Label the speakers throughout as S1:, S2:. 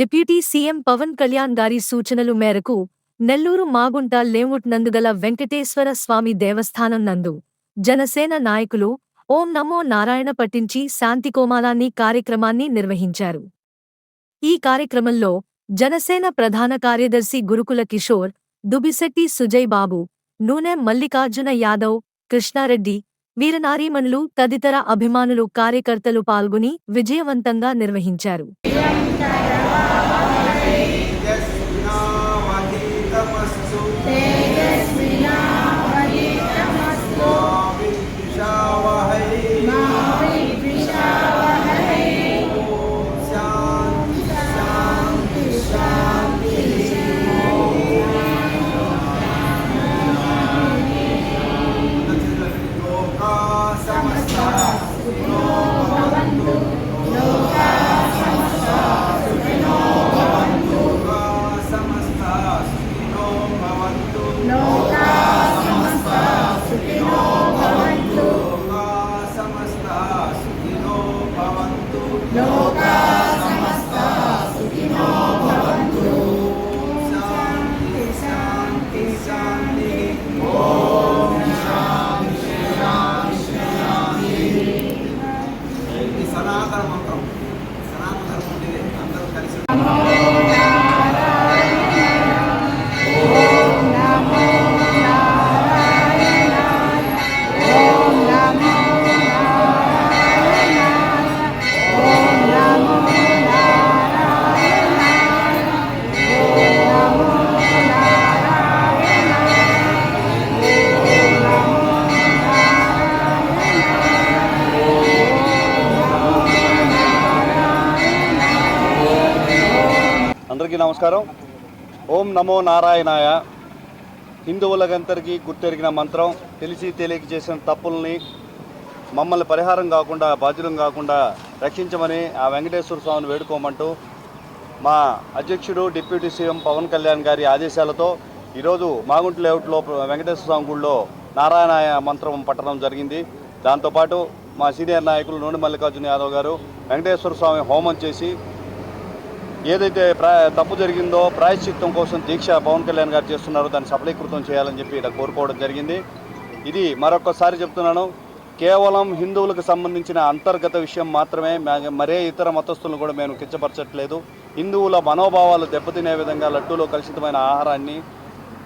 S1: Deputy CM Pawan Kalyan గారి సూచనలు మేరకు నెల్లూరు మాగుంట లేవుట్ నందుగల వెంకటేశ్వర స్వామి దేవస్థానం నందు జనసేన నాయకులు ఓం నమో నారాయణ పట్టించి శాంతి కోమాలాన్ని కార్యక్రమాన్ని నిర్వహించారు ఈ కార్యక్రమంలో జనసేన ప్రధాన కార్యదర్శి గురుకుల కిషోర్ దుబిశెట్టి సుజయ్ బాబు నూనె మల్లికార్జున యాదవ్ కృష్ణారెడ్డి వీర నారీమణులు తదితర అభిమానులు కార్యకర్తలు పాల్గొని విజయవంతంగా నిర్వహించారు No God.
S2: అందరికీ నమస్కారం ఓం నమో నారాయణాయ హిందువులకందరికీ గుర్తెరిగిన మంత్రం తెలిసి తెలియక చేసిన తప్పుల్ని మమ్మల్ని పరిహారం కాకుండా బాధ్యులం కాకుండా రక్షించమని ఆ వెంకటేశ్వర స్వామిని వేడుకోమంటూ మా అధ్యక్షుడు డిప్యూటీ సీఎం పవన్ కళ్యాణ్ గారి ఆదేశాలతో ఈరోజు మాగుంట లేఅవుట్లో వెంకటేశ్వర స్వామి గుడిలో నారాయణాయ మంత్రం పట్టడం జరిగింది దాంతోపాటు మా సీనియర్ నాయకులు నూనె మల్లికార్జున యాదవ్ గారు వెంకటేశ్వర స్వామి హోమం చేసి ఏదైతే తప్పు జరిగిందో ప్రాయశ్చిత్తం కోసం దీక్ష పవన్ కళ్యాణ్ గారు చేస్తున్నారో దాన్ని సఫలీకృతం చేయాలని చెప్పి ఇలా కోరుకోవడం జరిగింది ఇది మరొకసారి చెప్తున్నాను కేవలం హిందువులకు సంబంధించిన అంతర్గత విషయం మాత్రమే మరే ఇతర మతస్థులను కూడా మేము కించపరచట్లేదు హిందువుల మనోభావాలు దెబ్బతినే విధంగా లడ్డూలో కలుషితమైన ఆహారాన్ని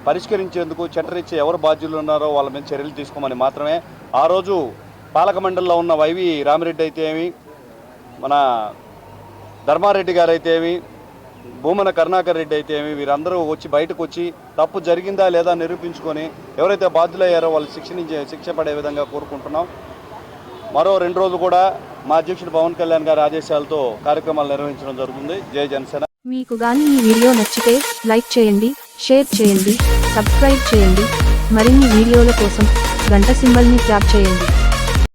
S2: పరిష్కరించేందుకు చెంటరిచ్చే ఎవరు బాధ్యులు ఉన్నారో వాళ్ళ మీద చర్యలు తీసుకోమని మాత్రమే ఆ రోజు పాలక మండలిలో ఉన్న వైవి రామిరెడ్డి అయితే ఏమి మన ధర్మారెడ్డి గారు అయితేవి భూమన కరుణాకర్ రెడ్డి అయితే ఏమి వీరందరూ వచ్చి బయటకు వచ్చి తప్పు జరిగిందా లేదా నిరూపించుకొని ఎవరైతే బాధ్యులయ్యారో వాళ్ళు శిక్షణించే శిక్ష పడే విధంగా కోరుకుంటున్నాం మరో రెండు రోజులు కూడా మా అధ్యక్షుడు పవన్ కళ్యాణ్ గారి ఆదేశాలతో కార్యక్రమాలు నిర్వహించడం జరుగుతుంది జై జనసేన
S3: మీకు గానీ ఈ వీడియో నచ్చితే లైక్ చేయండి షేర్ చేయండి సబ్స్క్రైబ్ చేయండి మరిన్ని వీడియోల కోసం గంట సింబల్ని ట్యాప్ చేయండి